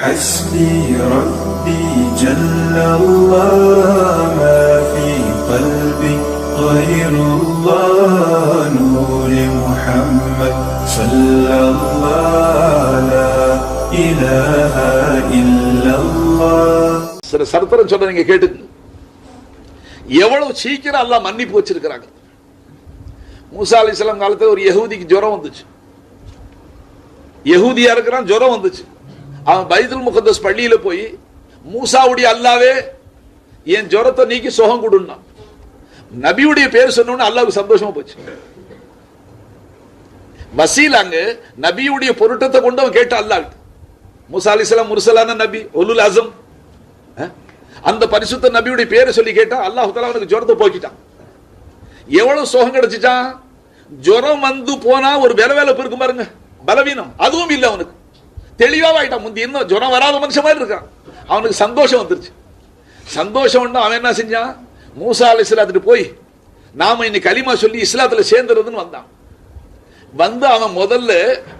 حسبي ربي جل الله ما في قلبي غير الله نور محمد صلى الله لا إله إلا الله சில சரித்திரம் சொல்ற நீங்க கேட்டு எவ்வளவு சீக்கிரம் அல்லாஹ் மன்னிப்பு வச்சிருக்கிறாங்க மூசா அலிஸ்லாம் காலத்துல ஒரு யஹூதிக்கு ஜுரம் வந்துச்சு யஹூதியா இருக்கிறான் ஜுரம் வந்துச்சு அவன் பைதுல் முகந்தஸ் பள்ளியில போய் மூசாவுடைய அல்லாவே என் ஜுரத்தை நீக்கி சுகம் கொடுன்னா. நபியுடைய பேர் சொன்னோன்னு அல்லாவுக்கு சந்தோஷமா போச்சு. வசீலாங்க நபியுடைய பொருட்டத்தை கொண்டு அவன் கேட்ட அல்லாஹ் மூசா அலிஸ்லாம் முருசலான நபி ஒலுல் அசம் அந்த பரிசுத்த நபியுடைய பேரை சொல்லி கேட்டா அல்லாஹு அவனுக்கு ஜுரத்தை போக்கிட்டான். எவ்வளவு சோகம் கிடைச்சிட்டான் ஜுரம் வந்து போனா ஒரு வேலை வேலை இருக்கும் பாருங்க. பலவீனம். அதுவும் இல்லை அவனுக்கு. தெளிவாக ஆயிட்டான் முந்தி இன்னும் ஜுரம் வராத மனுஷன் மாதிரி இருக்கான். அவனுக்கு சந்தோஷம் வந்துருச்சு. சந்தோஷம் அவன் என்ன செஞ்சான்? மூசா இஸ்லாத்துட்டு போய் நாம இன்னைக்கு கலிமா சொல்லி இஸ்லாத்துல சேர்ந்துருதுன்னு வந்தான். வந்து அவன் முதல்ல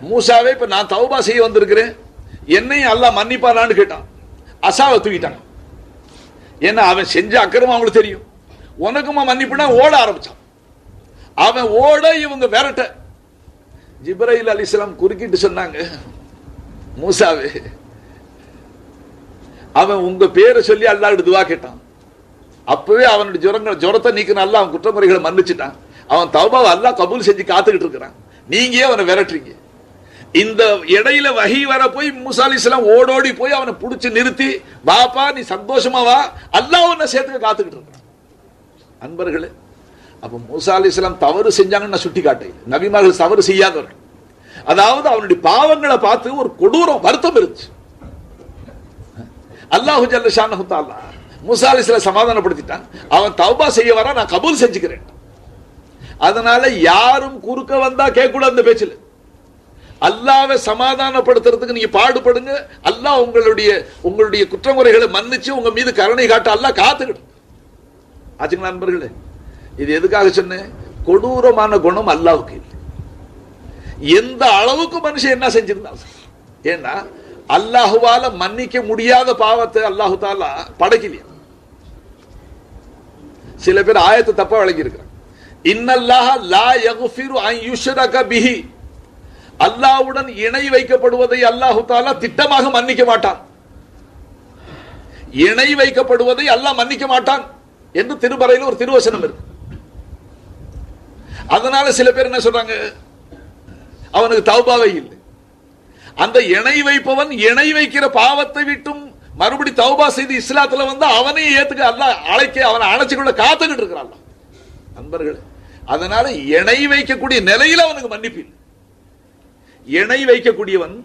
மூசாவே இப்ப நான் தௌபா செய்ய வந்திருக்கிறேன். என்னையும் அல்லாஹ் மன்னிப்பானான்னு கேட்டான். அசாவை தூக்கிட்டாங்க ஏன்னா அவன் செஞ்ச அக்கிரமம் அவங்களுக்கு தெரியும். உனக்குமா மன்னிப்புனா ஓட ஆரம்பிச்சான். அவன் ஓட இவங்க விரட்ட. அலி அலிஸ்லாம் குறுக்கிட்டு சொன்னாங்க மூசாவே. அவன் உங்க பேரை சொல்லி அல்லாஹ் துவா கேட்டான். அப்பவே அவனுடைய ஜுரங்கள் ஜுரத்தை நீக்கின அல்லாஹ் அவன் குற்றமுறைகளை மன்னிச்சுட்டான். அவன் தௌபாவை அல்லாஹ் கபூல் செஞ்சு காத்துக்கிட்டு இருக்கிறான். நீங்க ஏன் அவனை விரட்டுறீங்க. இந்த இடையில வகி வர போய் மூசா அலிஸ்லாம் ஓடோடி போய் அவனை புடிச்சு நிறுத்தி வாப்பா நீ சந்தோஷமா வா. அல்லாஹ் உன்னை சேர்த்துக்க காத்துக்கிட்டு இருக்கிறான். அன்பர்களே அப்ப மூசா தவறு செஞ்சாங்கன்னு நான் சுட்டி காட்டேன் நபிமார்கள் தவறு செய்யாதவர்கள். அதாவது அவனுடைய பாவங்களை பார்த்து ஒரு கொடூரம் வருத்தம் இருந்துச்சு. அல்லாஹு ஜல்ல ஷானஹு தஆலா சமாதானப்படுத்திட்டான். அவன் தௌபா செய்ய வர நான் கபூல் செஞ்சுக்கிறேன். அதனால யாரும் குறுக்க வந்தா கேட்க கூடாது அந்த பேச்சில். அல்லாவை சமாதானப்படுத்துறதுக்கு நீங்க பாடுபடுங்க. அல்லாஹ் உங்களுடைய உங்களுடைய குற்றமுறைகளை மன்னிச்சு உங்க மீது கருணை காட்ட அல்லாஹ் காத்துக்கிடும். ஆச்சுங்களா நண்பர்களே? இது எதுக்காக சொன்னேன்? கொடூரமான குணம் அல்லாவுக்கு இல்லை. எந்த அளவுக்கு மனுஷன் என்ன செஞ்சிருந்தான்? ஏன்னா அல்லாஹுவால மன்னிக்க முடியாத பாவத்தை அல்லாஹு தாலா படைக்கலையா? சில பேர் ஆயத்தை தப்பா விளங்கி இன்னல்லாஹ லா யகுஃபிரு அன் யுஷ்ரக பிஹி. அல்லாஹ்வுடன் இணை வைக்கப்படுவதை அல்லாஹு தாலா திட்டமாக மன்னிக்க மாட்டான். இணை வைக்கப்படுவதை அல்லாஹ் மன்னிக்க மாட்டான் என்று திருமறையில் ஒரு திருவசனம் இருக்கு. அதனால சில பேர் என்ன சொல்றாங்க? அவனுக்கு தௌபாவே இல்லை. அந்த இணை வைப்பவன் இணை வைக்கிற பாவத்தை விட்டும் மறுபடி தௌபா செய்து இஸ்லாத்துல வந்து அவனையும் ஏத்துக்க அல்லாஹ் அழைக்க அவனை அழைச்சிக்கொள்ள காத்துக்கிட்டு இருக்கிறான் நண்பர்கள் அதனால இணை வைக்கக்கூடிய நிலையில அவனுக்கு மன்னிப்பு இல்லை. இணை வைக்கக்கூடியவன்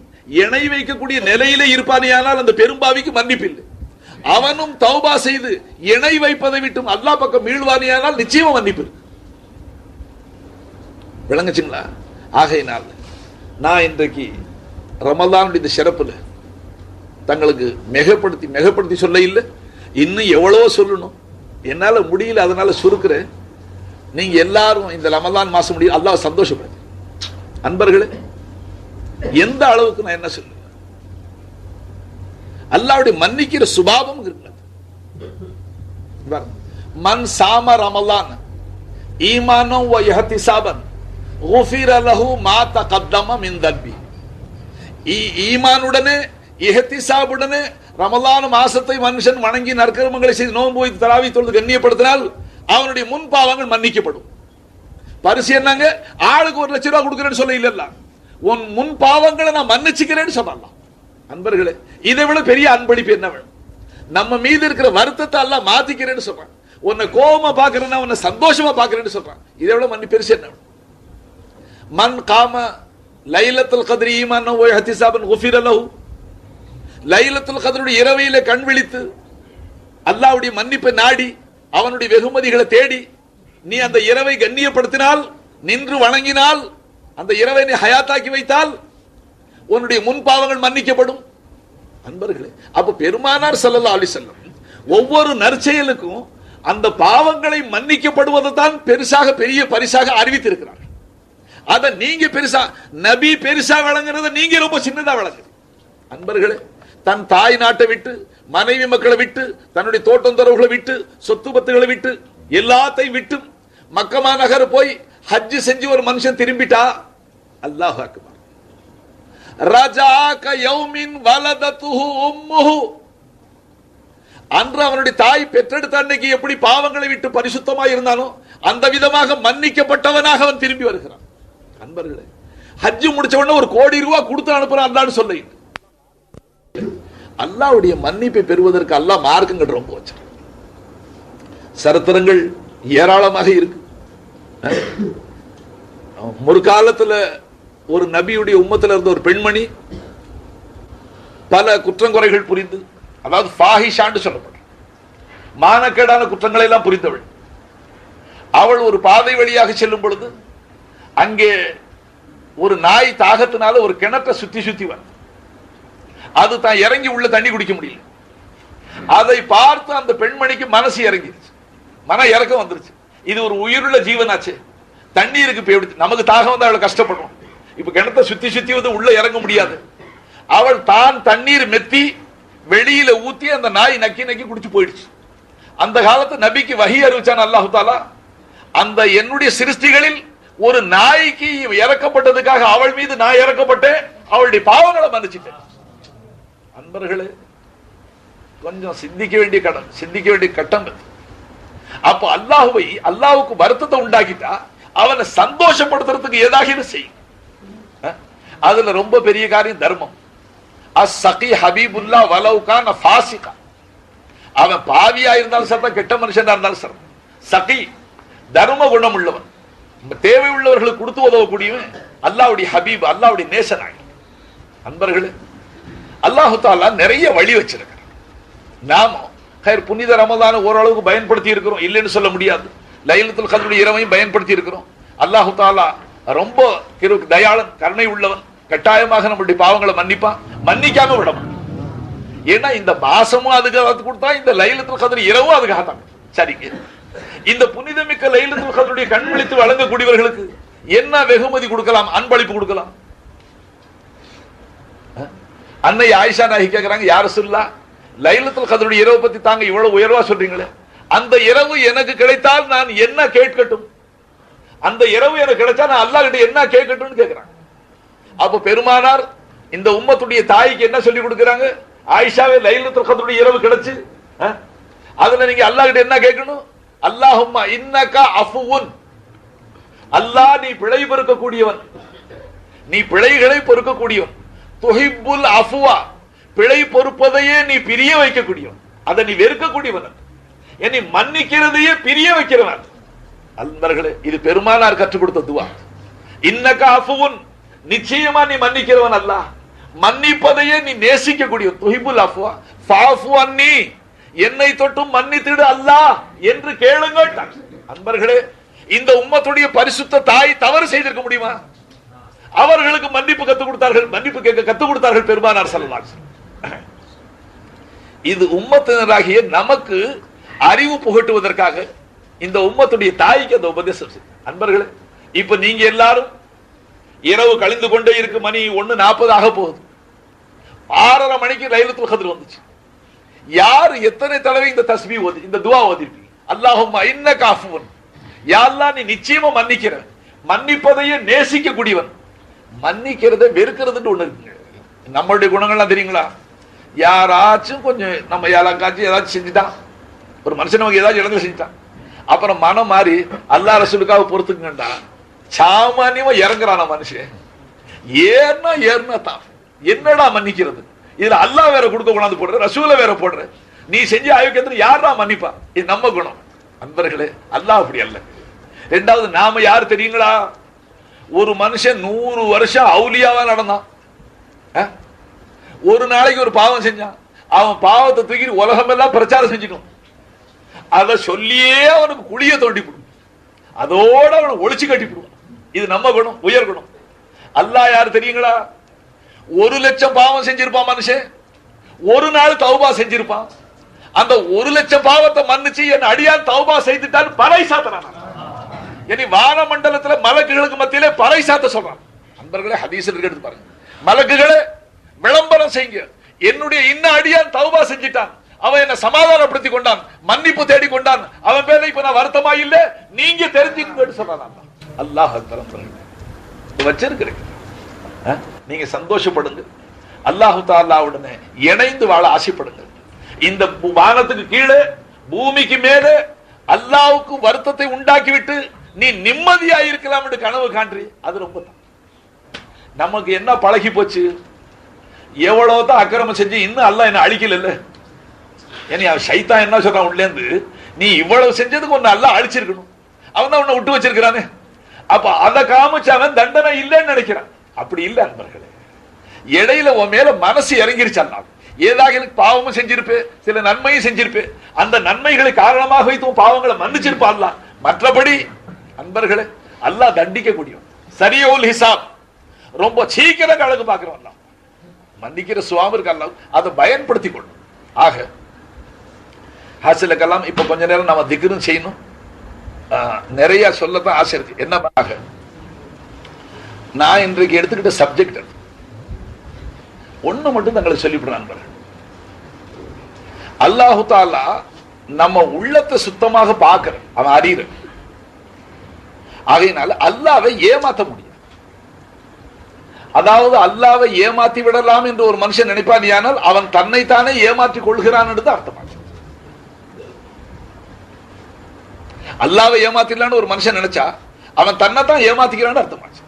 இணை வைக்கக்கூடிய நிலையில இருப்பானேயானால் அந்த பெரும்பாவிக்கு மன்னிப்பு இல்லை. அவனும் தௌபா செய்து இணை வைப்பதை விட்டும் அல்லாஹ் பக்கம் மீழ்வானியானால் நிச்சயமா மன்னிப்பு இருக்கு. விளங்குச்சுங்களா? ஆகையினால் நான் இன்றைக்கு ரமலானுடைய இந்த சிறப்புல தங்களுக்கு மிகப்படுத்தி மிகப்படுத்தி சொல்ல இல்லை. இன்னும் எவ்வளவோ சொல்லணும். என்னால முடியல அதனால சுருக்கிறேன். நீங்கள் எல்லாரும் இந்த ரமலான் மாசம் முடியும் அல்லாஹ் சந்தோஷப்படுது அன்பர்களே எந்த அளவுக்கு நான் என்ன சொல்லுவேன் அல்லாவுடைய மன்னிக்கிற சுபாவம் இருக்கிறது மன் சாம ரமலான் ஈமானம் சாபன் ஈமானுடனே இஹத்திசாபுடனே ரமலான மாசத்தை மனுஷன் வணங்கி நற்கர்மங்களை செய்து நோன்பு வைத்து தராவி தொழுது கண்ணியப்படுத்தினால் அவனுடைய முன் பாவங்கள் மன்னிக்கப்படும் பரிசு என்னங்க ஆளுக்கு ஒரு லட்சம் ரூபாய் கொடுக்குறேன்னு சொல்ல இல்லல்ல உன் முன் பாவங்களை நான் மன்னிச்சுக்கிறேன்னு சொல்லலாம் அன்பர்களே இதை விட பெரிய அன்பளிப்பு என்ன வேணும் நம்ம மீது இருக்கிற வருத்தத்தை எல்லாம் மாத்திக்கிறேன்னு சொல்றான் உன்னை கோபமா பாக்குறேன்னா உன்னை சந்தோஷமா பாக்குறேன்னு சொல்றான் இதை விட மன்னி பெருசு என்ன வேணும் மன் காம லைலத்துல் கத்ரி ஈமான் ஓ ஹத்திசாபன் குஃபிர லஹு லைலத்துல் கத்ருடைய இரவையில கண் விழித்து அல்லாஹ்வுடைய மன்னிப்பை நாடி அவனுடைய வெகுமதிகளை தேடி நீ அந்த இரவை கண்ணியப்படுத்தினால் நின்று வணங்கினால் அந்த இரவை நீ ஹயாத்தாக்கி வைத்தால் உன்னுடைய முன் பாவங்கள் மன்னிக்கப்படும். அன்பர்களே அப்ப பெருமானார் ஸல்லல்லாஹு அலைஹி வஸல்லம் ஒவ்வொரு நற்செயலுக்கும் அந்த பாவங்களை மன்னிக்கப்படுவதை தான் பெருசாக பெரிய பரிசாக அறிவித்திருக்கிறார். அதை நீங்க பெருசா நபி பெருசா வழங்குறத நீங்க ரொம்ப சின்னதா வழங்குது அன்பர்களே தன் தாய் நாட்டை விட்டு மனைவி மக்களை விட்டு தன்னுடைய தோட்டம் துறவுகளை விட்டு சொத்து பத்துகளை விட்டு எல்லாத்தையும் விட்டு மக்கமா நகர் போய் ஹஜ் செஞ்சு ஒரு மனுஷன் திரும்பிட்டா அல்லாஹ் அக்பர். ரஜாக யௌமின் வலதத்துஹு உம்முஹு. அன்று அவனுடைய தாய் பெற்றெடுத்த அன்னைக்கு எப்படி பாவங்களை விட்டு பரிசுத்தமாக இருந்தானோ அந்த விதமாக மன்னிக்கப்பட்டவனாக அவன் திரும்பி வருகிறான். அன்பர்களே ஹஜ்ஜு முடிச்ச உடனே ஒரு கோடி ரூபாய் கொடுத்து அனுப்புறான் அல்லான்னு சொல்ல. அல்லாவுடைய மன்னிப்பை பெறுவதற்கு அல்லாஹ் மார்க்கங்கள் ரொம்ப வச்சான் சரித்திரங்கள் ஏராளமாக இருக்கு. ஒரு ஒரு நபியுடைய உம்மத்துல இருந்த ஒரு பெண்மணி பல குற்றங்குறைகள் புரிந்து அதாவது ஃபாஹிஷான்னு சொல்லப்படும் மானக்கேடான குற்றங்களை எல்லாம் புரிந்தவள். அவள் ஒரு பாதை வழியாக செல்லும் பொழுது அங்கே ஒரு நாய் தாகத்தினால ஒரு கிணற்றை சுத்தி சுத்தி வந்து அது தான் இறங்கி உள்ள தண்ணி குடிக்க முடியல. அதை பார்த்து அந்த பெண்மணிக்கு மனசு இறங்கிடுச்சு. மன இறக்கம் வந்துருச்சு. இது ஒரு உயிருள்ள ஜீவனாச்சு. தண்ணீருக்கு போயிடுச்சு எப்படி- நமக்கு தாகம் வந்து அவளை கஷ்டப்படுறோம் இப்ப கிணத்தை சுத்தி சுத்தி வந்து உள்ள இறங்க முடியாது. அவள் தான் தண்ணீர் மெத்தி வெளியில ஊத்தி அந்த நாய் நக்கி நக்கி குடிச்சு போயிடுச்சு. அந்த காலத்து நபிக்கு வகி அறிவிச்சான் அல்லாஹு தாலா அந்த என்னுடைய சிருஷ்டிகளில் ஒரு நாய்க்கு இறக்கப்பட்டதுக்காக அவள் மீது நான் இறக்கப்பட்டேன். அவளுடைய பாவங்களை மன்னிச்சிட்டேன். அன்பர்களே கொஞ்சம் சிந்திக்க வேண்டிய கடன் சிந்திக்க வேண்டிய கட்டம் இது அப்ப அல்லாஹுவை அல்லாஹுக்கு வருத்தத்தை உண்டாக்கிட்டா அவனை சந்தோஷப்படுத்துறதுக்கு ஏதாவது செய்யும் அஹ்? அதுல ரொம்ப பெரிய காரியம் தர்மம். அசகி ஹபீபுல்லா வலவுகான் ஃபாசிகா. அவன் பாவியா இருந்தாலும் சரி கெட்ட மனுஷனா இருந்தாலும் சரி. சகி தர்ம குணம் உள்ளவன் தேவை உள்ளவர்களுக்கு கொடுத்து உதவக்கூடியவன் அல்லாவுடைய ஹபீப் அல்லாவுடைய நேசனாய் அன்பர்களே அல்லாஹு தாலா நிறைய வழி வச்சிருக்கிறான். நாம ஹைர் புனித ரமதான ஓரளவுக்கு பயன்படுத்தி இருக்கிறோம். இல்லைன்னு சொல்ல முடியாது. லைலத்துல் கதருடைய இரவையும் பயன்படுத்தி இருக்கிறோம். அல்லாஹு தாலா ரொம்ப கிரு தயாளன் கருணை உள்ளவன். கட்டாயமாக நம்மளுடைய பாவங்களை மன்னிப்பான். மன்னிக்காம விட ஏன்னா இந்த மாசமும் அதுக்காக கொடுத்தா இந்த லைலத்துல் கதிர இரவும் அதுக்காக தான் சரிங்க. இந்த புனிதமிக்க லைலத்துல் கதருடைய கண் விழித்து வழங்கக்கூடியவர்களுக்கு என்ன வெகுமதி கொடுக்கலாம்? அன்பளிப்பு கொடுக்கலாம். அன்னை ஆயிஷா நாயகி கேக்குறாங்க யார் சொல்லா லைலத்துல் கதருடைய இரவு பத்தி தாங்க இவ்வளவு உயர்வா சொல்றீங்களே. அந்த இரவு எனக்கு கிடைத்தால் நான் என்ன கேட்கட்டும்? அந்த இரவு எனக்கு கிடைச்சா நான் அல்லா கிட்ட என்ன கேட்கட்டும்னு கேக்குறாங்க. அப்ப பெருமானார் இந்த உம்மத்துடைய தாய்க்கு என்ன சொல்லி கொடுக்கிறாங்க? ஆயிஷாவே லைலத்துல் கதருடைய இரவு கிடைச்சு அதுல நீங்க அல்லாஹ் கிட்ட என்ன கேட்கணும்? அல்லாஹும்மா இன்னக்கா அஃபுவுன். அல்லாஹ் நீ பிழை பொறுக்கக்கூடியவன். நீ பிழைகளை பொறுக்கக்கூடியவன். துஹிப்புல் அஃபுவா. பிழை பொறுப்பதையே நீ பிரிய வைக்கக்கூடியவன். அதை நீ வெறுக்கக்கூடியவன். என்னை மன்னிக்கிறதையே பிரிய வைக்கிறவன். அன்பர்களே இது பெருமானார் கற்றுக் கொடுத்த துவா. இன்னக்கா அஃபுவுன். நிச்சயமா நீ மன்னிக்கிறவன் அல்ல மன்னிப்பதையே நீ நேசிக்கக்கூடிய துஹிபுல் அஃபுவா. ஃபாஃபு அன்னி. என்னை தொட்டும் மன்னித்திடு அல்லாஹ் என்று கேளுங்கள். அன்பர்களே இந்த உம்மத்துடைய பரிசுத்த தாய் தவறு செய்திருக்க முடியுமா? அவர்களுக்கு மன்னிப்பு கத்துக் கொடுத்தார்கள் மன்னிப்பு கேட்க கத்துக் கொடுத்தார்கள் பெருமானார் செல்லலாம் இது உம்மத்தினராகிய நமக்கு அறிவு புகட்டுவதற்காக இந்த உம்மத்துடைய தாய்க்கு அந்த உபதேசம் அன்பர்களே இப்ப நீங்க எல்லாரும் இரவு கழிந்து கொண்டே இருக்கு மணி ஒண்ணு நாற்பது ஆக போகுது. ஆறரை மணிக்கு லைலத்துல் கதிர் வந்துச்சு. யார் எத்தனை தடவை இந்த தஸ்மி ஓதி இந்த துவா ஓதிருப்பீங்க அல்லாஹும் என்ன காஃபுவன் யாரெல்லாம் நீ நிச்சயமா மன்னிக்கிற. மன்னிப்பதையே நேசிக்க கூடியவன் மன்னிக்கிறதை வெறுக்கிறதுன்னு ஒண்ணு இருக்குங்க நம்மளுடைய குணங்கள்லாம் தெரியுங்களா? யாராச்சும் கொஞ்சம் நம்ம யாராக்காச்சும் ஏதாச்சும் செஞ்சுட்டான். ஒரு மனுஷன் நமக்கு ஏதாச்சும் இழந்து செஞ்சுட்டான். அப்புறம் மனம் மாறி அல்லா ரசூலுக்காக பொறுத்துக்கண்டா சாமானியமா இறங்குறானா மனுஷன். ஏன்னா ஏன்னா தான். என்னடா மன்னிக்கிறது? இதுல அல்லாஹ் வேற கொடுக்க கொண்டாந்து போடுற ரசூல வேற போடுற. நீ செஞ்ச ஆயோக்கியத்துல யாரா மன்னிப்பா? இது நம்ம குணம். அன்பர்களே அல்லாஹ் அப்படி அல்ல. ரெண்டாவது நாம யார் தெரியுங்களா? ஒரு மனுஷன் நூறு வருஷம் அவுலியாவா நடந்தான். ஒரு நாளைக்கு ஒரு பாவம் செஞ்சான். அவன் பாவத்தை தூக்கி உலகமெல்லாம் பிரச்சாரம் செஞ்சுக்கணும் அதை சொல்லியே அவனுக்கு குழிய தோண்டி போடும். அதோட அவனை ஒழிச்சு கட்டி போடுவான். இது நம்ம குணம் உயர் குணம். அல்லாஹ் யார் தெரியுங்களா? ஒரு லட்சம் பாவம் செஞ்சிருப்பான் மனுஷன். ஒரு நாள் தௌபா செஞ்சிருப்பான். அந்த ஒரு லட்சம் பாவத்தை மன்னிச்சு என் அடியான் தௌபா செய்துட்டால் பறை சாத்தறான் இனி வான மண்டலத்துல மலக்குகளுக்கு மத்தியிலே பறை சாத்த சொல்றான். அன்பர்களே ஹதீஸ் எடுத்து பாருங்க. மலக்குகளை விளம்பரம் செய்யுங்க. என்னுடைய இன்ன அடியான் தௌபா செஞ்சிட்டான். அவன் என்ன சமாதானப்படுத்தி கொண்டான் மன்னிப்பு தேடி கொண்டான். அவன் பேர்ல இப்ப நான் வருத்தமா இல்ல நீங்க தெரிஞ்சுக்கன்னு சொல்றான். அல்லாஹ் வச்சிருக்கிறேன். நீங்க சந்தோஷப்படுங்க. அல்லாஹு தாலாவுடனே இணைந்து வாழ ஆசைப்படுங்க. இந்த வானத்துக்கு கீழே பூமிக்கு மேலே அல்லாவுக்கு வருத்தத்தை உண்டாக்கிவிட்டு நீ நிம்மதியா இருக்கலாம் என்று கனவு காண்றி அது ரொம்ப நமக்கு என்ன பழகி போச்சு? எவ்வளவு தான் அக்கிரமம் செஞ்சு இன்னும் அல்லாஹ் என்ன அழிக்கல ஏனி அவன் சைத்தான் என்ன சொல்றான் உள்ளேந்து? இருந்து நீ இவ்வளவு செஞ்சதுக்கு ஒன்னு அல்லாஹ் அழிச்சிருக்கணும். அவன் தான் உன்னை விட்டு வச்சிருக்கிறானே. அப்ப அதை காமிச்சு அவன் தண்டனை இல்லைன்னு நினைக்கிறான். அப்படி இல்ல அன்பர்களே. இடையில உன் மேல மனசு இறங்கிருச்சு அல்லாஹ் ஏதாக எனக்கு பாவமும் செஞ்சிருப்பேன் சில நன்மையும் செஞ்சிருப்பேன் அந்த நன்மைகளை காரணமாக வைத்து பாவங்களை மன்னிச்சிருப்பான்லாம் மற்றபடி அன்பர்களே அல்லாஹ் தண்டிக்க கூடியவன் சரியோல் ஹிசாப். ரொம்ப சீக்கிரம் கழகு பார்க்கிறோம் மன்னிக்கிற சுவாமி இருக்கலாம் அல்லாஹ் அதை பயன்படுத்திக் கொள்ளும். ஆக ஹாசிலுக்கெல்லாம் இப்ப கொஞ்ச நேரம் நாம திக்ரும் செய்யணும். ஆஹ், நிறைய சொல்லத்தான் ஆசை இருக்கு. என்ன ஆக நான் இன்றைக்கு எடுத்துக்கிட்ட சப்ஜெக்ட் ஒண்ணு மட்டும் தங்களை சொல்லிவிடுறாங்க அல்லாஹு தாலா நம்ம உள்ளத்தை சுத்தமாக பார்க்கிறேன். அவன் அறிகிறன் ஆகையினால அல்லாவை ஏமாத்த முடியும் அதாவது அல்லாவை ஏமாத்தி விடலாம் என்று ஒரு மனுஷன் நினைப்பானியானால் அவன் தன்னைத்தானே ஏமாற்றிக் கொள்கிறான் என்று அர்த்தமாச்சு அல்லாவை ஏமாத்திடலான்னு ஒரு மனுஷன் நினைச்சா அவன் தன்னைத்தான் ஏமாத்திக்கிறான்னு அர்த்தமாச்சு.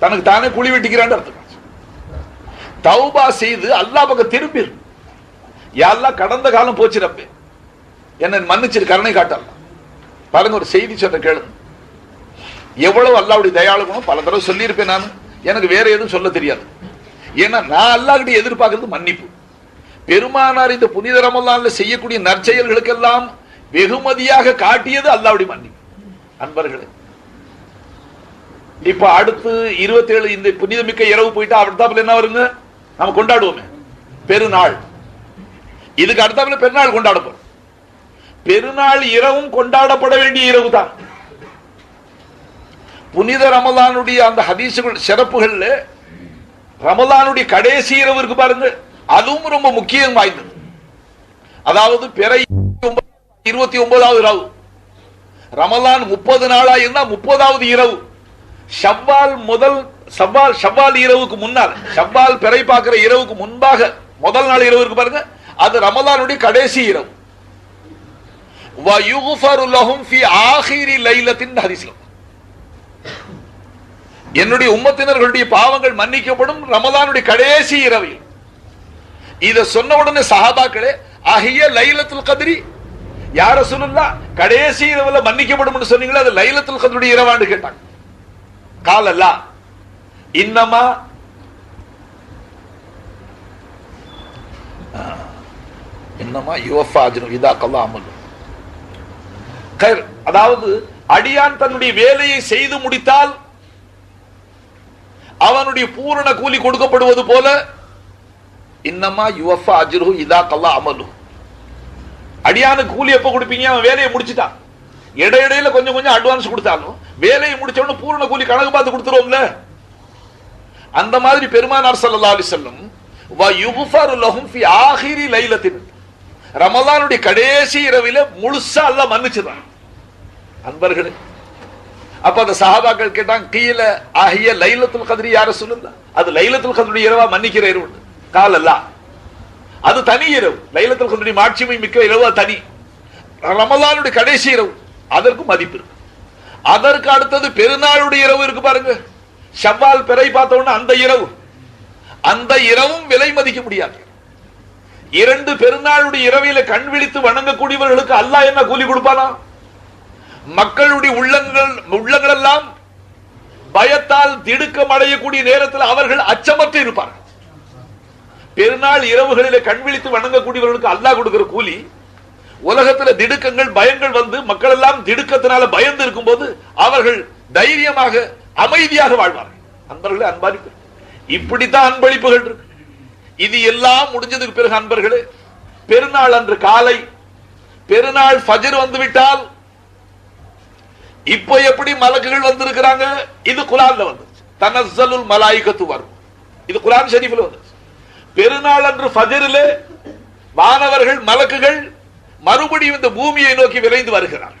தனக்கு தானே குழி வெட்டிக்கிறான்னு அர்த்தம். தௌபா செய்து அல்லாஹ் பக்கம் திரும்பி யாரெல்லாம் கடந்த காலம் போச்சு ரப்பே. என்ன மன்னிச்சிரு கருணை காட்டலாம். பாருங்க ஒரு செய்தி சொன்ன கேளு எவ்வளவு அல்லாவுடைய தயாளுகணும் பல தடவை சொல்லியிருப்பேன் நான். எனக்கு வேற எதுவும் சொல்ல தெரியாது. ஏன்னா நான் அல்லாஹ்கிட்ட எதிர்பார்க்கறது மன்னிப்பு. பெருமானார் இந்த புனித ரமலான்ல செய்யக்கூடிய நற்செயல்களுக்கெல்லாம் வெகுமதியாக காட்டியது அல்லாவுடைய மன்னிப்பு. அன்பர்களே இப்ப அடுத்து இருபத்தி ஏழு இந்த புனிதமிக்க இரவு போயிட்டா அடுத்தாப்புல என்ன வருங்க? நம்ம கொண்டாடுவோமே. பெருநாள். இதுக்கு அடுத்தாப்புல பெருநாள் கொண்டாட பெருநாள் இரவும் கொண்டாடப்பட வேண்டிய இரவு தான் புனித ரமலானுடைய அந்த ஹதீசுகள் சிறப்புகள்ல ரமலானுடைய கடைசி இரவு இருக்கு பாருங்க. அதுவும் ரொம்ப முக்கியம் வாய்ந்தது. அதாவது பிற இருபத்தி ஒன்பதாவது இரவு. ரமலான் முப்பது நாளா இருந்தா முப்பதாவது இரவு. ஷவ்வால் முதல் சவ்வால் ஷவ்வால் இரவுக்கு முன்னால் ஷவ்வால் பிறை பார்க்கிற இரவுக்கு முன்பாக முதல் நாள் இரவு இருக்கு பாருங்க அது ரமலானுடைய கடைசி இரவு. லைலத்தின் என்னுடைய உம்மத்தினர்களுடைய பாவங்கள் மன்னிக்கப்படும் ரமலானுடைய கடைசி இரவில். இத சொன்ன உடனே சஹாபாக்களே அஹிய லைலத்துல் கதிரி யார சொல்லுல்லா கடைசி இரவுல மன்னிக்கப்படும் சொன்னீங்களே அது லைலத்துல் கதிரி இரவான்னு கேட்டாங்க. காலல்லா இன்னமா? இன்னமா? யுவஃபா அஜ்னு இதா கல்லாமல் அதாவது அடியான் தன்னுடைய வேலையை செய்து முடித்தால் அவனுடைய பூரண கூலி கொடுக்கப்படுவது போல இன்னமா யுவஃபா அஜிரு இதா கல்லா அமலு. அடியானுக்கு கூலி எப்ப கொடுப்பீங்க? அவன் வேலையை முடிச்சிட்டான். இடையிடையில கொஞ்சம் கொஞ்சம் அட்வான்ஸ் கொடுத்தாலும் வேலையை முடிச்ச உடனே பூரண கூலி கணக்கு பார்த்து கொடுத்துருவோம்ல. அந்த மாதிரி பெருமானார் சல்லா அலி செல்லும் வ லைலத்தின். ரமலானுடைய கடைசி இரவில முழுசா அல்ல மன்னிச்சுதான் அன்பர்களே அப்ப அந்த சஹாபாக்கள் கேட்டாங்க கீழ ஆகிய லைலத்துல் கதிரி யார சொல்லுங்க? அது லைலத்துல் கதிரி இரவா மன்னிக்கிற இரவு. காலல்லா அது தனி இரவு. லைலத்துல் கதிரி மாட்சிமை மிக்க இரவு தனி. ரமலானுடைய கடைசி இரவு. அதற்கும் மதிப்பு இருக்கு. அதற்கு அடுத்தது பெருநாளுடைய இரவு இருக்கு பாருங்க. செவ்வால் பிறை பார்த்த உடனே அந்த இரவு. அந்த இரவும் விலை மதிக்க முடியாது. இரண்டு பெருநாளுடைய இரவில கண் விழித்து வணங்கக்கூடியவர்களுக்கு அல்லாஹ் என்ன கூலி கொடுப்பானா? மக்களுடைய உள்ளங்கள் உள்ளங்கள் எல்லாம் பயத்தால் திடுக்கம் அடையக்கூடிய நேரத்தில் அவர்கள் அச்சமற்று இருப்பார்கள். பெருநாள் இரவுகளிலே கண் விழித்து வணங்கக்கூடியவர்களுக்கு அல்லாஹ் கொடுக்கிற கூலி உலகத்துல திடுக்கங்கள் பயங்கள் வந்து மக்கள் எல்லாம் திடுக்கத்தினால பயந்து இருக்கும்போது அவர்கள் தைரியமாக அமைதியாக வாழ்வார்கள். அன்பர்களே அன்பளிப்பு இப்படித்தான் அன்பளிப்புகள் இருக்கு. இது எல்லாம் முடிஞ்சதுக்கு பிறகு அன்பர்களே பெருநாள் அன்று காலை பெருநாள் ஃபஜர் வந்துவிட்டால் இப்போ எப்படி மலக்குகள் வந்திருக்கிறாங்க? இது குலான்ல வந்துருச்சு. தனசலுல் மலாய்கத்து வரும். இது குலான் ஷரீஃபில் வந்துருச்சு. பெருநாள் அன்று ஃபஜரிலே மாணவர்கள் மலக்குகள் மறுபடியும் இந்த பூமியை நோக்கி விரைந்து வருகிறார்.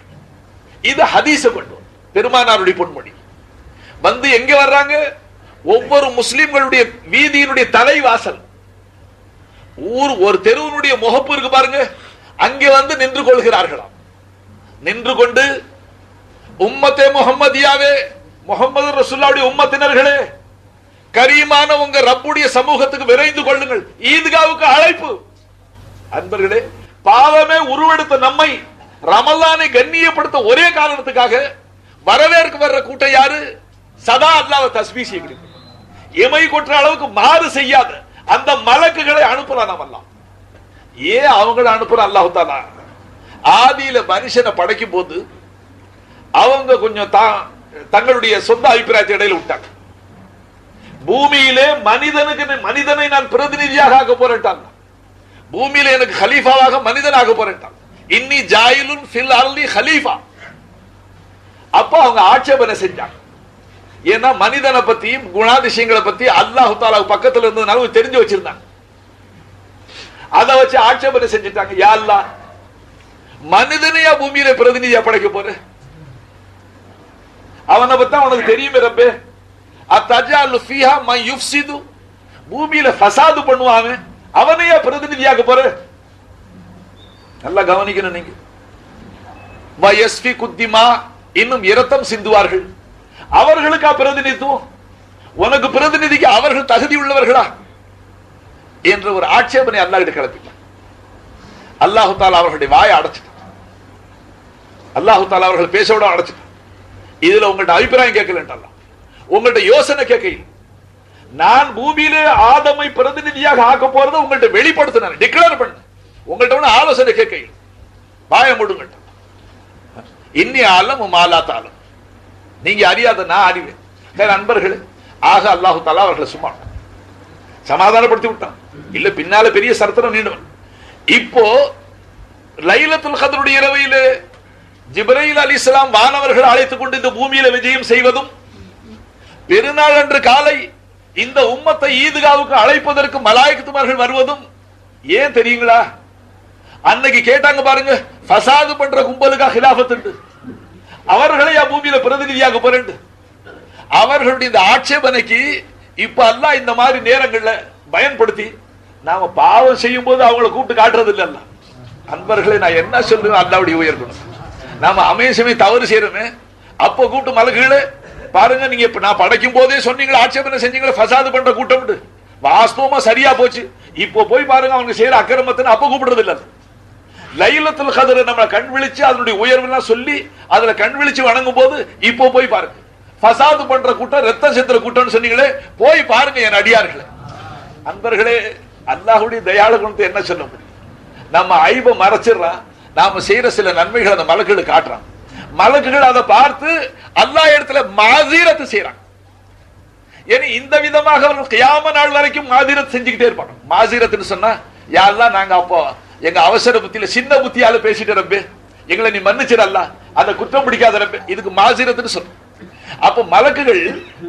இது ஹதீச கொண்டு பெருமானாருடைய பொன்மொழி. வந்து எங்க வர்றாங்க? ஒவ்வொரு முஸ்லிம்களுடைய வீதியினுடைய தலைவாசல். ஊர் ஒரு தெருவனுடைய முகப்பு இருக்கு பாருங்க. அங்கே வந்து நின்று கொள்கிறார்களாம். நின்று கொண்டு உம்மத்தே முகம்மதியாவே முகமது ரசுல்லாவுடைய உம்மத்தினர்களே கரீமான உங்க ரப்புடைய சமூகத்துக்கு விரைந்து கொள்ளுங்கள். ஈத்காவுக்கு அழைப்பு. அன்பர்களே பாவமே உருவெடுத்த நம்மை ரமல்லானை கண்ணியப்படுத்த ஒரே காரணத்துக்காக வரவேற்க வர்ற கூட்டம் யாரு? சதா அல்லாஹ் தஸ்மி செய்கிறது. எமை கொற்ற அளவுக்கு மாறு செய்யாத அந்த மலக்குகளை அனுப்புறான் நாம் அல்லாஹ். ஏன் அவங்கள அனுப்புற அல்லாஹ் தாலா ஆதியில மனுஷனை படைக்கும் போது அவங்க கொஞ்சம் தான் தங்களுடைய சொந்த அபிப்பிராயத்தை இடையில விட்டாங்க. பூமியிலே மனிதனுக்கு மனிதனை நான் பிரதிநிதியாக ஆக்க போறேன்ட்டாங்க. பூமியில எனக்கு ஹலீஃபாவாக மனிதனாக போறேன்ட்டான். இன்னி ஜாயிலுன் ஃபில் அர்லி ஹலீஃபா அப்ப அவங்க ஆட்சேபனை செஞ்சாங்க. ஏன்னா மனிதனை பத்தியும் குணாதிசயங்களை பத்தி அல்லாஹு தாலா பக்கத்துல இருந்ததுனால தெரிஞ்சு வச்சிருந்தாங்க. அதை வச்சு ஆட்சேபனை செஞ்சுட்டாங்க. யா அல்லாஹ் மனிதனையா பூமியில பிரதிநிதியா படைக்க போற? அவனை பத்தி அவனுக்கு தெரியுமே ரப்பே. அத்தஜா லுஃபியா மை யுஃப்சிது. பூமியில ஃபசாது பண்ணுவான் அவன். அவனையா பிரதிநிதியாக போற? நல்லா கவனிக்கணும் நீங்க. வயஸ்வி குத்திமா இன்னும் இரத்தம் சிந்துவார்கள். அவர்களுக்கா பிரதிநிதித்துவம்? உனக்கு பிரதிநிதிக்கு அவர்கள் தகுதி உள்ளவர்களா? என்ற ஒரு ஆட்சேபனை அல்லாஹ் கிட்ட கிளப்பிட்டான் அல்லாஹு தாலா அவர்களுடைய வாயை அடைச்சிட்டான். அல்லாஹு தாலா அவர்கள் பேசோட அடைச்சிட்டான். இதுல உங்கள்ட்ட அபிப்பிராயம் கேட்கலன்றான் உங்கள்ட்ட யோசனை கேட்கல நான் பூமியிலே ஆதமை பிரதிநிதியாக ஆக்க போறதை உங்கள்ட்ட வெளிப்படுத்தினார் டிக்ளேர் பண்ண. உங்கள்ட்ட ஒண்ணு ஆலோசனை கேட்க வாய முடுங்கட்ட இன்னி ஆலம் மாலாத்தாலும் நீங்க அறியாத நான் அறிவேன். சரி நண்பர்களே ஆக அல்லாஹு தாலா அவர்களை சும்மா சமாதானப்படுத்தி விட்டான். இல்ல பின்னால பெரிய சரத்திரம் நீண்டவன் இப்போ லைலத்துல் கதருடைய ஜிப்ரையில் அலி இஸ்லாம் வானவர்கள் அழைத்துக் கொண்டு இந்த பூமியில விஜயம் செய்வதும் பெருநாள் அன்று காலை இந்த உம்மத்தை ஈதுகாவுக்கு அழைப்பதற்கு மலாயக்குமார்கள் வருவதும் ஏன் தெரியுங்களா? அன்னைக்கு கேட்டாங்க பாருங்க ஃபசாது பண்ற கும்பலுக்காக ஹிலாபத்து உண்டு. அவர்களை என் பூமியில பிரதிநிதியாக போறேன் அவர்களுடைய இந்த ஆட்சேபனைக்கு இப்ப எல்லாம் இந்த மாதிரி நேரங்கள்ல பயன்படுத்தி நாம பாவம் செய்யும் போது அவங்கள கூப்பிட்டு காட்டுறது இல்ல அன்பர்களே நான் என்ன சொல்றேன் அல்லாவுடைய உயர்கணும் நாம அமையசமே தவறு செய்யறோமே. அப்போ கூப்பிட்டு மலக்குகளே பாருங்க நீங்க இப்ப நான் படைக்கும் போதே சொன்னீங்களே ஆட்சேபனை செஞ்சீங்களே ஃபசாது பண்ற கூட்டம் வாஸ்தவமா சரியா போச்சு. இப்போ போய் பாருங்க அவங்க செய்யற அக்கிரமத்தை அப்ப கூப்பிடுறது இல்ல லைலத்துல கதிர நம்ம கண் விழிச்சு அதனுடைய உயர்வெல்லாம் சொல்லி அதுல கண் விழிச்சு வணங்கும் போது இப்போ போய் பாருங்க. ஃபசாது பண்ற கூட்டம் ரத்தம் செத்துற கூட்டம்னு சொன்னீங்களே போய் பாருங்க என் அடியார்களே. அன்பர்களே அல்லாஹுடைய தயாள குணத்தை என்ன சொல்ல முடியும்? நம்ம ஐப மறைச்சிடுறான் நாம செய்யற சில நன்மைகள் அந்த மலக்குகள் காட்டுறான். மலக்குகள் அதை பார்த்து அல்லா இடத்துல மாதிரத்து செய்யறாங்க ஏன்னா இந்த விதமாக அவர்கள் கியாம நாள் வரைக்கும் மாதிரத் செஞ்சுக்கிட்டே இருப்பாங்க. மாசீரத்துன்னு சொன்னா யாரெல்லாம் நாங்க அப்போ எங்க அவசர புத்தியில சின்ன புத்தியால பேசிட்டு ரப்பு எங்களை நீ மன்னிச்சிட அல்ல அந்த குற்றம் பிடிக்காத ரப்பே இதுக்கு மாசீரத்துன்னு சொன்ன அப்ப மலக்குகள்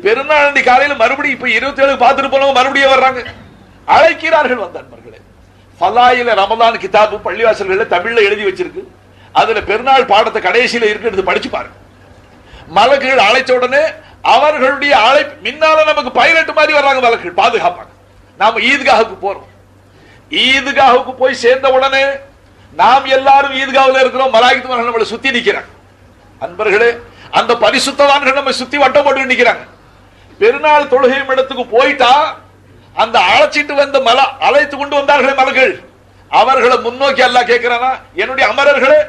பெருநாள் அன்னைக்கு காலையில மறுபடியும் இப்ப இருபத்தி ஏழு பார்த்துட்டு போனவங்க மறுபடியும் வர்றாங்க. அழைக்கிறார்கள் வந்த நண்பர்களே ஃபலாயில ரமலான் கிதாபு பள்ளிவாசல்களை தமிழ்ல எழுதி வச்சிருக்கு. அதுல பெருநாள் பாடத்தை கடைசியில இருக்கிறது படிச்சு பாருங்க. மலக்குகள் அழைச்ச உடனே அவர்களுடைய அழைப்பு முன்னால நமக்கு பைலட் மாதிரி வர்றாங்க மலக்குகள் பாதுகாப்பாங்க. நாம ஈத்காவுக்கு போறோம். ஈத்காவுக்கு போய் சேர்ந்த உடனே நாம் எல்லாரும் ஈத்காவில் இருக்கிறோம். மலாய்க்கு நம்மளை சுத்தி நிற்கிறாங்க அன்பர்களே அந்த பரிசுத்தவான்கள் நம்ம சுத்தி வட்டம் போட்டு நிற்கிறாங்க பெருநாள் தொழுகையும் இடத்துக்கு போயிட்டா அந்த அழைச்சிட்டு வந்த மல அழைத்து கொண்டு வந்தார்களே மலர்கள் அவர்களை முன்னோக்கி அல்லாஹ் கேட்கிறானா? என்னுடைய அமரர்களே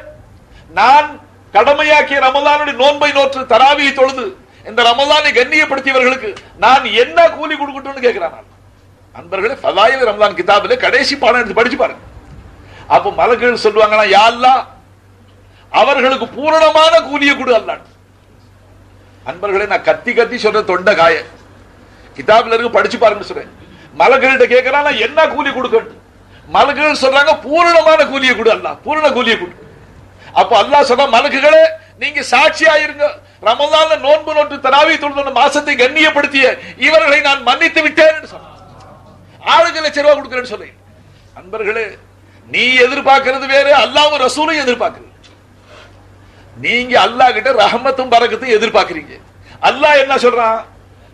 நான் கடமையாக்கிய ரமலானுடைய நோன்பை நோற்று தராவியை தொழுது இந்த ரமலானை கண்ணியப்படுத்தியவர்களுக்கு நான் என்ன கூலி கொடுக்கட்டும்னு கேட்கிறான் அன்பர்களே ஃபதாயில் ரமலான் கிதாபிலே கடைசி பாடம் எடுத்து படிச்சு பாருங்க. அப்போ மலக்குகள் சொல்லுவாங்கன்னா யா அவர்களுக்கு பூரணமான கூலியை கொடு அல்லான் அன்பர்களே நான் கத்தி கத்தி சொல்ற தொண்டை காய. கிதாபில் இருக்கு படிச்சு பாருங்க சொல்றேன். மலக்குகள்கிட்ட கேட்கறான் நான் என்ன கூலி கொடுக்கணும்? மலக்குகள் சொல்றாங்க பூரணமான கூலியை கொடு அல்லா பூரண கூலியை கொடு. அப்ப அல்லாஹ் சொன்ன மலக்குகளே நீங்க சாட்சியா இருங்க ரமலான்ல நோன்பு நோட்டு தராவி தொழுது மாசத்தை கண்ணியப்படுத்திய இவர்களை நான் மன்னித்து விட்டேன் சொன்னான் ஆளுக்கு லட்சம் ரூபாய் கொடுக்குறேன்னு சொல்லி அன்பர்களே நீ எதிர்பார்க்கிறது வேற அல்லாவும் ரசூலும் எதிர்பார்க்கிறது. நீங்க அல்லாஹ் கிட்ட ரஹமத்தும் பரக்கத்தும் எதிர்பார்க்கறீங்க. அல்லாஹ் என்ன சொல்றான்?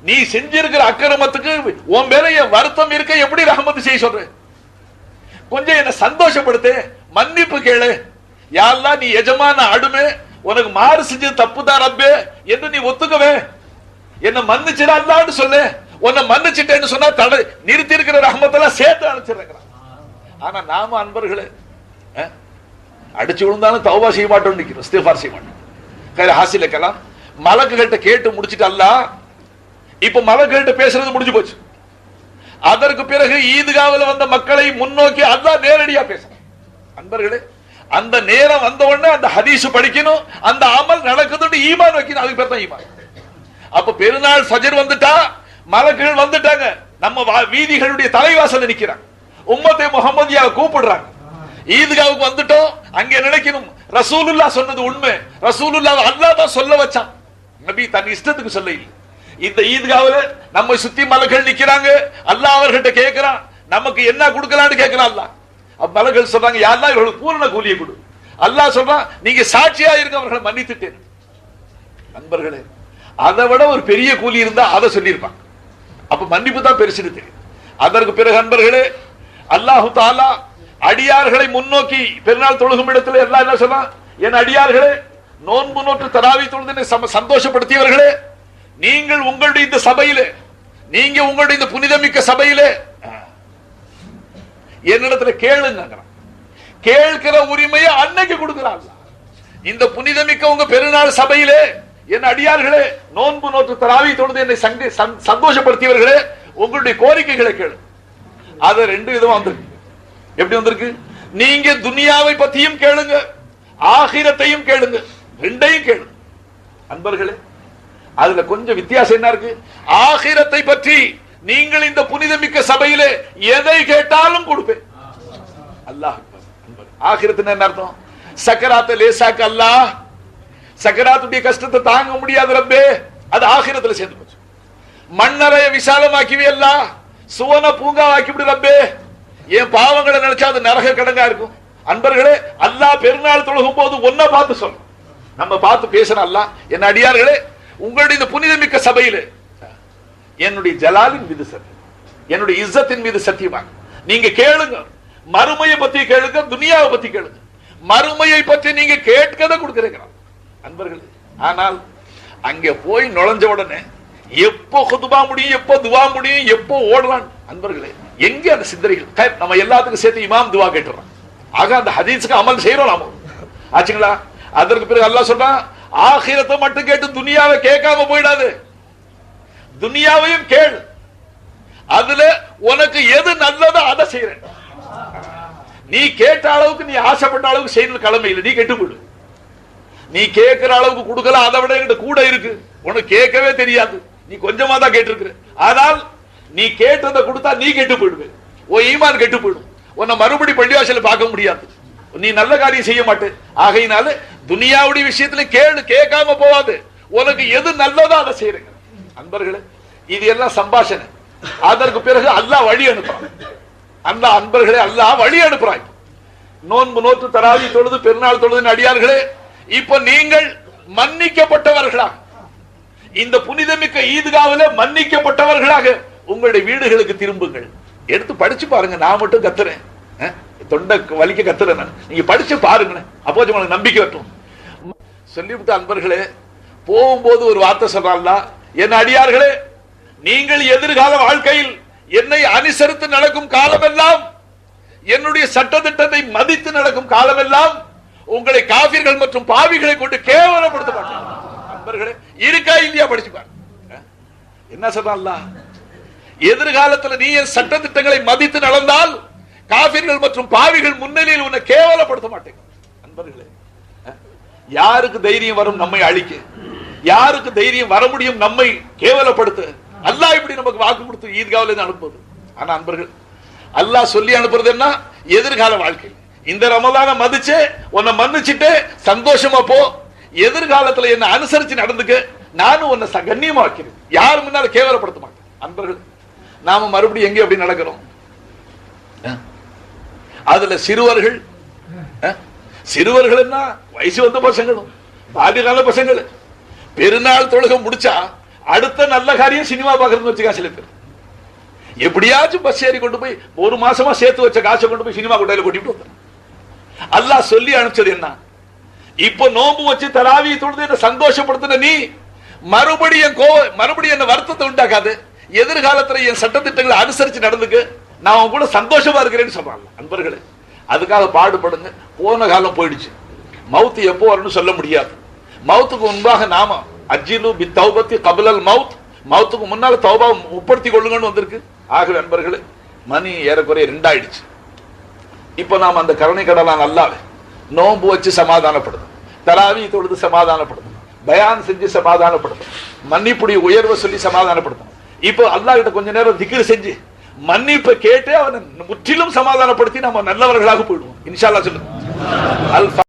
நீ செஞ்சிருக்கிற அக்கிரமத்துக்கு உன் மேல என் வருத்தம் இருக்க எப்படி ரஹமத்து செய்ய சொல்ற? கொஞ்சம் என்ன சந்தோஷப்படுத்து மன்னிப்பு கேளு. யாரெல்லாம் நீ எஜமான அடுமே உனக்கு மாறு செஞ்சது தப்புதான் ரப்பே என்று நீ ஒத்துக்கவே. என்ன மன்னிச்சிடா அல்லான்னு சொல்லு. உன்னை மன்னிச்சிட்டேன்னு சொன்னா தடை நிறுத்தி இருக்கிற ரஹமத்தெல்லாம் சேர்த்து அனுப்பிச்சிருக்கிறான். ஆனா நாம அன்பர்களே அஹ், அடிச்சு விழுந்தாலும் தௌபா செய்ய மாட்டோம் நிக்கிறோம் இஸ்திஃபார் செய்ய மாட்டோம். கையில ஹாசிலக்கலாம் மலக்குகள்கிட்ட கேட்டு முடிச்சிட்டு அல்ல இப்ப மலக்குகள்கிட்ட பேசுறது முடிஞ்சு போச்சு. அதற்கு பிறகு ஈதுகாவில் வந்த மக்களை முன்னோக்கி அதான் நேரடியா பேசுறேன். அன்பர்களே அந்த நேரம் வந்த உடனே அந்த ஹதீஸ் படிக்கணும் அந்த அமல் நடக்குதுன்னு ஈமான் வைக்கணும் அதுக்கு பேர் தான் ஈமான். அப்ப பெருநாள் ஃபஜர் வந்துட்டா மலக்குகள் வந்துட்டாங்க. நம்ம வா- வீதிகளுடைய தலைவாசல் நிக்கிறாங்க. உம்மத்தை முகமதியாவை கூப்பிடுறாங்க. ஈதுகாவுக்கு வந்துட்டோம் அங்கே நினைக்கணும் ரசூலுல்லா சொன்னது உண்மை. ரசூலுல்லா அல்லாஹ் தான் சொல்ல வச்சான். நபி தன் இஷ்டத்துக்கு சொல்ல இல்லை இந்த ஈத்காவுல நம்ம சுத்தி மலக்கள் நிக்கிறாங்க அல்லாஹ் அவர்கிட்ட கேட்கிறான் நமக்கு என்ன கொடுக்கலான்னு கேட்கிறான் அல்லாஹ். மலர்கள் சொல்றாங்க யாரெல்லாம் இவர்களுக்கு பூரண கூலியை கொடு. அல்லாஹ் சொல்றான் நீங்க சாட்சியா இருக்க அவர்களை மன்னித்துட்டேன். நண்பர்களே அதை விட ஒரு பெரிய கூலி இருந்தா அதை சொல்லியிருப்பான் அப்ப மன்னிப்பு தான் பெருசுன்னு தெரியும். அதற்கு பிறகு அன்பர்களே அல்லாஹு தாலா அடியார்களை முன்னோக்கி பெருநாள் தொழுகும் இடத்துல எல்லாம் என்ன சொன்னா என் அடியார்களே நோன்பு நோற்று தராவி தொழுது சந்தோஷப்படுத்தியவர்களே நீங்கள் உங்களுடைய இந்த சபையிலே நீங்க உங்களுடைய இந்த புனிதமிக்க சபையிலே என்னிடத்துல கேளுங்க கேட்கிற உரிமையை அன்னைக்கு கொடுக்கிறாங்க இந்த புனிதமிக்க உங்க பெருநாள் சபையிலே என் அடியார்களே நோன்பு நோற்று தராவி தொழுது என்னை சந்- சந்தோஷப்படுத்தியவர்களே உங்களுடைய கோரிக்கைகளை கேளு. அது ரெண்டு விதமா வந்திருக்கு. எப்படி வந்திருக்கு? நீங்க துனியாவை பத்தியும் கேளுங்க ஆகிரத்தையும் கேளுங்க ரெண்டையும் கேளு. அன்பர்களே அதுல கொஞ்சம் வித்தியாசம் என்ன இருக்கு? ஆகிரத்தை பற்றி நீங்கள் இந்த புனிதமிக்க சபையிலே எதை கேட்டாலும் கொடுப்பேன். அல்லாஹ் அக்பர். ஆகிரத்துன்னு என்ன அர்த்தம்? சக்கராத்த லேசாக்கு அல்லாஹ் சக்கராத்துடைய கஷ்டத்தை தாங்க முடியாது ரப்பே. அது ஆகிரத்துல சேர்ந்து போச்சு. மண்ணறைய விசாலமாக்கிவே அல்லாஹ் சுவன பூங்காவாக்கி விடு ரப்பே. என் பாவங்களை நினைச்சா அது நரக கடங்கா இருக்கும். அன்பர்களே அல்லாஹ் பெருநாள் தொழுகும் போது ஒன்ன பார்த்து சொல்லும் நம்ம பார்த்து பேசுறோம் அல்லாஹ். என் அடியார்களே உங்களுடைய இந்த புனிதமிக்க சபையிலே என்னுடைய ஜலாலின் மீது சத்தியம். என்னுடைய இஸ்ஸத்தின் மீது சத்தியமாக. நீங்க கேளுங்க. மறுமையை பத்தி கேளுங்க துனியாவை பத்தி கேளுங்க. மறுமையை பற்றி நீங்க கேட்கத கொடுக்கிறீங்க. அன்பர்கள் ஆனால் அங்க போய் நுழைஞ்ச உடனே எப்போ குதுபா முடியும் எப்போ துவா முடியும் எப்போ ஓடலாம்? அன்பர்களே எங்க அந்த சிந்தனைகள்? நம்ம எல்லாத்துக்கும் சேர்த்து இமாம் துவா கேட்டுறோம் ஆக அந்த ஹதீஸுக்கு அமல் செய்யறோம் நாம ஆச்சுங்களா? அதற்கு பிறகு அல்லா சொல்றான் ஆகிரத்தை மட்டும் கேட்டு துனியாவை கேட்காம போயிடாது. துனியாவையும் கேள். அதுல உனக்கு எது நல்லதோ அதை செய்யறேன் நீ கேட்ட அளவுக்கு நீ ஆசைப்பட்ட அளவுக்கு செய்யணும் கடமை இல்லை. நீ கெட்டு போயிடு நீ கேட்கிற அளவுக்கு கொடுக்கல அதை விட என்கிட்ட கூட இருக்கு. உனக்கு கேட்கவே தெரியாது. நீ கொஞ்சமா தான் கேட்டிருக்கிற. ஆனால் நீ கேட்டதை கொடுத்தா நீ கெட்டு போயிடுவ ஓ ஈமான் கெட்டு போயிடும் உன்னை மறுபடி பள்ளிவாசல பார்க்க முடியாது. நீ நல்ல காரியம் செய்ய மாட்டேன். ஆகையினால துனியாவுடைய விஷயத்துல கேளு கேட்காம போவாது உனக்கு எது நல்லதோ அதை செய்யறேங்க அன்பர்களே இது எல்லாம் சம்பாஷணை? அதற்கு பிறகு அல்லாஹ் வழி அனுப்புறான். அல்லாஹ் அன்பர்களே அல்லாஹ் வழி அனுப்புறான் நோன்பு நோற்று தராவி தொழுது பெருநாள் தொழுது அடியார்களே இப்ப நீங்கள் மன்னிக்கப்பட்டவர்களா இந்த புனிதமிக்க ஈதுகாவில மன்னிக்கப்பட்டவர்களாக உங்களுடைய வீடுகளுக்கு திரும்புங்கள். எடுத்து படிச்சு பாருங்க நான் மட்டும் கத்துறேன். தொண்டை வலிக்க கத்துறேன் நான். நீங்க படிச்சு பாருங்களேன். அப்போ உங்களுக்கு நம்பிக்கை வரட்டும் சொல்லிவிட்ட அன்பர்களே போகும்போது ஒரு வார்த்தை சொல்றாங்களா என் அடியார்களே நீங்கள் எதிர்கால வாழ்க்கையில் என்னை அனுசரித்து நடக்கும் காலமெல்லாம் என்னுடைய சட்டத்திட்டத்தை மதித்து நடக்கும் காலமெல்லாம் உங்களை காபிர்கள் மற்றும் பாவிகளை கொண்டு கேவலப்படுத்த மாட்டார்கள் நண்பர்களே இருக்கா இந்தியா படிச்சு பாருங்க. என்ன சொல்றான்ல எதிர்காலத்துல நீ என் சட்டத்திட்டங்களை மதித்து நடந்தால் காபிர்கள் மற்றும் பாவிகள் முன்னிலையில் உன்னை கேவலப்படுத்த மாட்டேங்க நண்பர்களே யாருக்கு தைரியம் வரும் நம்மை அழிக்க? யாருக்கு தைரியம் வர முடியும் நம்மை கேவலப்படுத்த? அல்லாஹ் இப்படி நமக்கு வாக்கு கொடுத்து ஈத்காவில இருந்து அனுப்புவது ஆனா அன்பர்கள் அல்லாஹ் சொல்லி அனுப்புறது என்ன? எதிர்கால வாழ்க்கை. இந்த ரமலான மதிச்சு உன்னை மன்னிச்சுட்டு சந்தோஷமா போ. எதிர்காலத்துல என்ன அனுசரிச்சு நடந்துக்க. நானும் உன்னை கண்ணியமா வைக்கிறேன். யாரு முன்னால கேவலப்படுத்த மாட்டேன். அன்பர்கள் நாம மறுபடியும் எங்க அப்படி நடக்கிறோம். அதுல சிறுவர்கள் அஹ், சிறுவர்கள்னா வயசு வந்த பசங்களும் பாலியகால பசங்களும். பெருநாள் தொழுக முடிச்சா அடுத்த நல்ல காரியம் சினிமா பாக்குறதுன்னு வச்சுக்கா சில பேர். எப்படியாச்சும் பஸ் ஏறி கொண்டு போய் ஒரு மாசமா சேர்த்து வச்ச காசை கொண்டு போய் சினிமா கொட்டையில கொட்டிட்டு வந்தார் அல்லாஹ் சொல்லி அனுப்பிச்சது என்ன? இப்ப நோம்பு வச்சு தராவி தொழுது என்ன சந்தோஷப்படுத்தின நீ மறுபடியும் கோ மறுபடியும் என்ன வருத்தத்தை உண்டாக்காது. எதிர்காலத்துல என் சட்டத்திட்டங்களை அனுசரிச்சு நடந்துக்கு நான் அவன் கூட சந்தோஷமா இருக்கிறேன்னு சொல்றாங்க. அன்பர்களே அதுக்காக பாடுபடுங்க. போன காலம் போயிடுச்சு. மவுத்து எப்போ வரும்னு சொல்ல முடியாது. மவுத்துக்கு முன்பாக நாம அஜிலு பி தௌபத்தி கபலல் மவுத். மவுத்துக்கு முன்னால தௌபா உட்படுத்தி கொள்ளுங்கன்னு வந்திருக்கு. ஆகவே அன்பர்களே மணி ஏறக்குறைய ரெண்டாயிடுச்சு இப்போ நாம் அந்த கருணை கடலான் அல்லாஹ் நோன்பு வச்சு சமாதானப்படுது. தலாவி தொழுது சமாதானப்படுது. பயான் செஞ்சு சமாதானப்படுது. மன்னிப்புடைய உயர்வை சொல்லி சமாதானப்படுத்தும் இப்போ அல்லா கிட்ட கொஞ்ச நேரம் திக்கிரி செஞ்சு மன்னிப்பை கேட்டு அவனை முற்றிலும் சமாதானப்படுத்தி நம்ம நல்லவர்களாக போயிடுவோம். இன்ஷால்லா சொல்லுங்க.